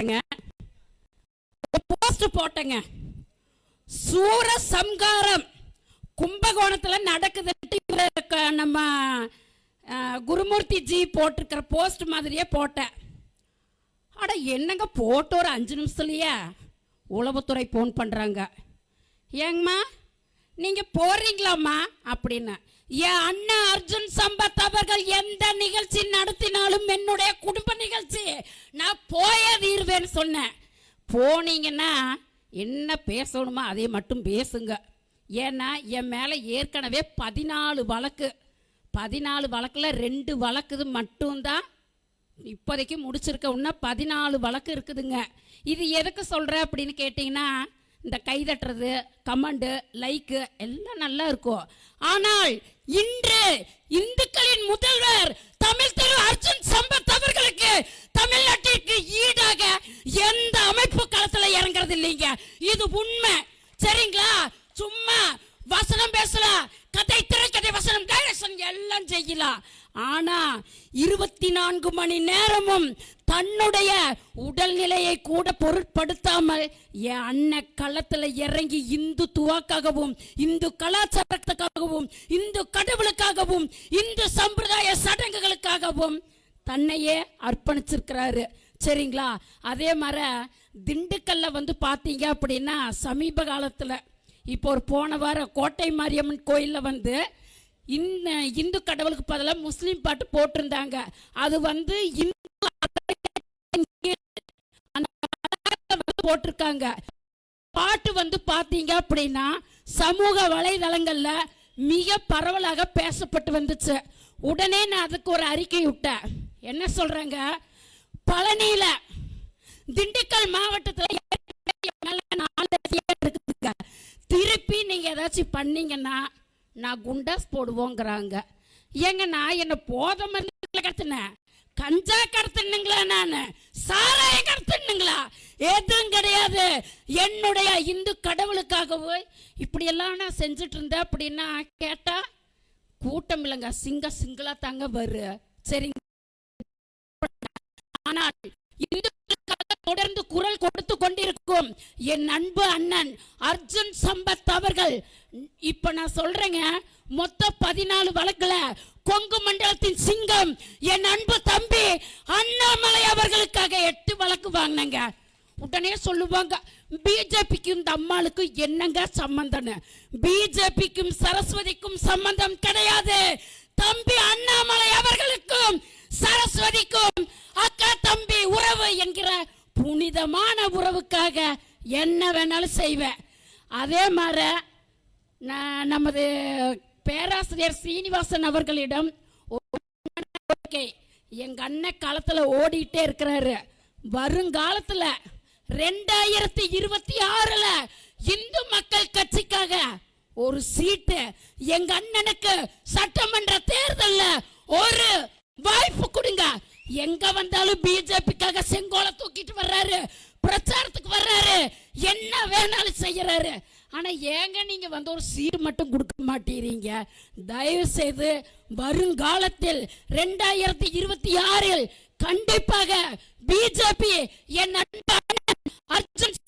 பாருங்க. போஸ்ட் போட்டேங்க. சூர சம்காரம் கும்பகோணத்துல நடக்குதுன்ட்டு நம்ம குருமூர்த்தி ஜி போட்டிருக்கிற போஸ்ட் மாதிரியே போட்டேன். அட என்னங்க போட்டு ஒரு அஞ்சு நிமிஷத்துலயே உளவுத்துறை ஃபோன் பண்ணுறாங்க ஏங்கம்மா நீங்கள் போறீங்களாம்மா? அப்படின்னு. என் அண்ணன் அர்ஜுன் சம்பத் அவர்கள் எந்த நிகழ்ச்சி நடத்தினாலும் என்னுடைய குடும்ப நிகழ்ச்சி. நான் போயே வீருவேன்னு சொன்னேன். போனீங்கன்னா என்ன பேசணுமோ அதை மட்டும் பேசுங்க. ஏன்னா என் மேலே ஏற்கனவே பதினாலு வழக்கு. பதினாலு வழக்கில் ரெண்டு வழக்குது மட்டும்தான் இப்போதைக்கு முடிச்சிருக்க. இன்னும் பதினாலு வழக்கு இருக்குதுங்க. இது எதுக்கு சொல்கிறேன் அப்படின்னு கேட்டிங்கன்னா இந்த கைதட்டுறது கமெண்டு லைக்கு எல்லாம் நல்லா இருக்கும். ஆனால் இன்று இந்துக்களின் முதல்வர் தமிழ் திரு அர்ஜுன் சம்பத் அவர்களுக்கு தமிழ்நாட்டிற்கு ஈடாக எந்த அமைப்பு களத்துல இறங்குறது இல்லைங்க. இது உண்மை. சரிங்களா? சும்மா வசனம் பேசலாம் கதை திரைக்கதை வசனம். டைரக்ஷன் எல்லாம் செய்யலாம். ஆனா இருபத்தி நான்கு மணி நேரமும் தன்னுடைய உடல்நிலையை கூட பொருட்படுத்தாமல் என் அண்ணன் களத்தில் இறங்கி இந்து துவாக்காகவும் இந்து கலாச்சாரத்துக்காகவும் இந்து கடவுளுக்காகவும் இந்து சம்பிரதாய சடங்குகளுக்காகவும் தன்னையே அர்ப்பணிச்சிருக்கிறாரு. சரிங்களா? அதே மாதிரி திண்டுக்கல்ல வந்து பார்த்தீங்க அப்படின்னா சமீப காலத்தில் இப்போ ஒரு போன வாரம் கோட்டை மாரியம்மன் கோயிலில் வந்து இந்த இந்து கடவுளுக்கு பதிலாக முஸ்லீம் பாட்டு போட்டிருந்தாங்க. அது வந்து இந்து போட்டிருக்காங்க. பாட்டு வந்து பார்த்தீங்க அப்படின்னா சமூக வலைதளங்களில் மிக பரவலாக பேசப்பட்டு வந்துச்சு. உடனே நான் அதுக்கு ஒரு அறிக்கை விட்டேன். என்ன சொல்கிறாங்க பழனியில திண்டுக்கல் மாவட்டத்தில் இருக்குதுங்க. திருப்பி நீங்க ஏதாச்சும் பண்ணீங்கன்னா நான் குண்டாஸ் போடுவோங்கிறாங்க. ஏங்க நான் என்ன போத மருந்து கடத்தினேன்? கஞ்சா கடத்தினுங்களா நான்? சாராய கடத்தினுங்களா? எதுவும் கிடையாது. என்னுடைய இந்து கடவுளுக்காகவே இப்படியெல்லாம் நான் செஞ்சுட்டு இருந்தேன் அப்படின்னா கேட்டா கூட்டம் இல்லைங்க. சிங்க சிங்கிளா தாங்க வரு. சரிங்க. ஆனால் இந்துக்களுக்காக தொடர்ந்து குரல் கொடுத்து கொண்டிருக்கும் என் அன்பு அண்ணன் அர்ஜுன் சம்பத் அவர்கள் இப்ப நான் சொல்றேங்க மொத்த பதினாலு வழக்குல கொங்கு மண்டலத்தின் சிங்கம் என் அன்பு தம்பி அண்ணாமலை அவர்களுக்காக எட்டு வழக்கு வாங்கினங்க. உடனே சொல்லுவாங்க பிஜேபிக்கும் இந்த அம்மாளுக்கும் என்னங்க சம்பந்தம் பிஜேபிக்கும் சரஸ்வதிக்கும் சம்பந்தம் கிடையாது. தம்பி அண்ணாமலை அவர்களுக்கும் சரஸ்வதிக்கும் அக்கா தம்பி உறவு என்கிற புனிதமான உறவுக்காக என்ன வேணாலும் செய்வேன் அதே மாதிரி நான் நமது பேராசிரியர் சீனிவாசன் அவர்களிடம் ஒரு கோரிக்கை. அண்ணன் காலத்தில் ஓடிட்டே இருக்கிறாரு வருங்காலத்தில் ரெண்டாயிரத்தி இருபத்தி ஆறில் இந்து மக்கள் கட்சிக்காக ஒரு சீட்டு எங்க அண்ணனுக்கு சட்டமன்ற தேர்தலில் ஒரு எங்க வந்தாலும் பிஜேபிக்காக செங்கோல தூக்கிட்டு வர்றாரு. பிரச்சாரத்துக்கு வர்றாரு. என்ன வேணாலும் செய்யறாரு. ஆனா ஏங்க நீங்க வந்து ஒரு சீட் மட்டும் கொடுக்க மாட்டேறீங்க? தயவு செய்து வருங்காலத்தில் ரெண்டாயிரத்தி இருபத்தி ஆறில் கண்டிப்பாக பிஜேபி என் அர்ஜுன்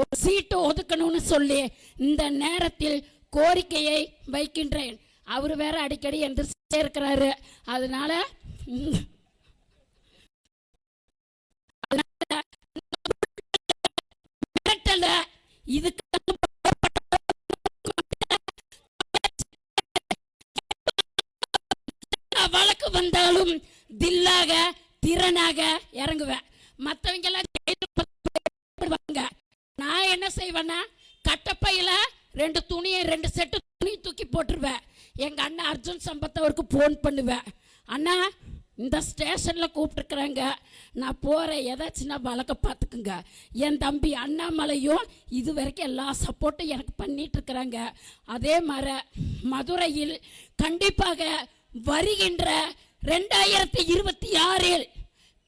ஒரு சீட்டு ஒதுக்கணும்னு சொல்லி இந்த நேரத்தில் கோரிக்கையை வைக்கின்றேன். அவர் வேற அடிக்கடி எந்திரிச்சே இருக்கிறாரு. அதனால இதுக்கு வழக்கு வந்தாலும் தில்லாக திறனாக இறங்குவேன். மற்றவங்க எல்லாம் நான் என்ன செய்வேன்னா கட்டப்பையில ரெண்டு துணியை ரெண்டு செட்டு துணி தூக்கி போட்டுருவேன். எங்க அண்ணன் அர்ஜுன் சம்பத் அவருக்கு ஃபோன் பண்ணுவேன். அண்ணா இந்த ஸ்டேஷனில் கூப்பிட்டுருக்குறேங்க. நான் போறேன் ஏதாச்சுன்னா வழக்க பார்த்துக்குங்க. என் தம்பி அண்ணாமலையும் இது வரைக்கும் எல்லா சப்போர்ட்டும் எனக்கு பண்ணிட்டுருக்குறாங்க. அதே மாதிரி மதுரையில் கண்டிப்பாக வருகின்ற ரெண்டாயிரத்தி இருபத்தி ஆறில்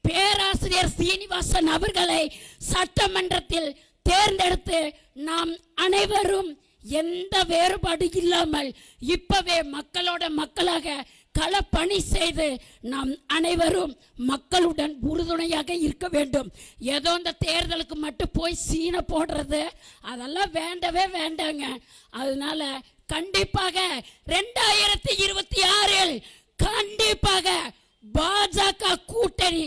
பேராசிரியர் சீனிவாசன் அவர்களை சட்டமன்றத்தில் தேர்ந்தெடுத்து நாம் அனைவரும் எந்த வேறுபாடு இல்லாமல் இப்பவே மக்களோட மக்களாக களப்பணி செய்து நாம் அனைவரும் மக்களுடன் உறுதுணையாக இருக்க வேண்டும். ஏதோ இந்த தேர்தலுக்கு மட்டும் போய் சீனை போடுறது அதெல்லாம் வேண்டவே வேண்டாங்க. அதனால கண்டிப்பாக ரெண்டாயிரத்தி இருபத்தி ஆறில் கண்டிப்பாக பாஜக கூட்டணி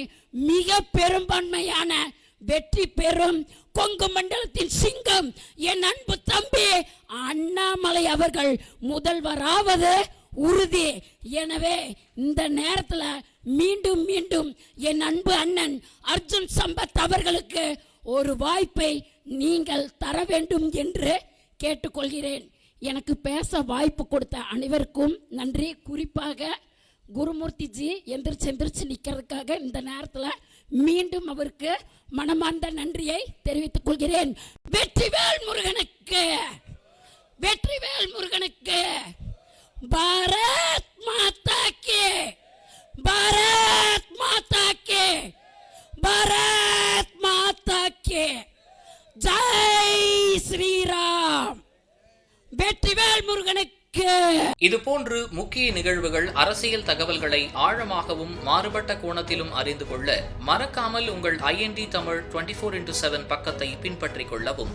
மிக பெரும்பான்மையான வெற்றி பெறும். கொங்கு மண்டலத்தின் சிங்கம் என் அன்பு தம்பி அண்ணாமலை அவர்கள் முதல்வராவது உறுதி. எனவே இந்த நேரத்தில் மீண்டும் மீண்டும் என் அன்பு அண்ணன் அர்ஜுன் சம்பத் அவர்களுக்கு ஒரு வாய்ப்பை நீங்கள் தர வேண்டும் என்று கேட்டுக்கொள்கிறேன். எனக்கு பேச வாய்ப்பு கொடுத்த அனைவருக்கும் நன்றி. குறிப்பாக குருமூர்த்தி ஜி எந்திரிச்சு எந்திரிச்சு நிற்கிறதுக்காக இந்த நேரத்தில் மீண்டும் அவருக்கு மனமார்ந்த நன்றியை தெரிவித்துக் கொள்கிறேன். வெற்றிவேல் முருகனுக்கு! வெற்றிவேல் முருகனுக்கு! பாரத் மாதா கே பாரத் மாதா கே பாரத் மாதா கே ஜெய் ஸ்ரீராம் வெற்றிவேல் முருகனுக்கு இதுபோன்று முக்கிய நிகழ்வுகள் அரசியல் தகவல்களை ஆழமாகவும் மாறுபட்ட கோணத்திலும் அறிந்து கொள்ள மறக்காமல் உங்கள் IND Tamil twenty four into seven பக்கத்தை பின்பற்றிக் கொள்ளவும்.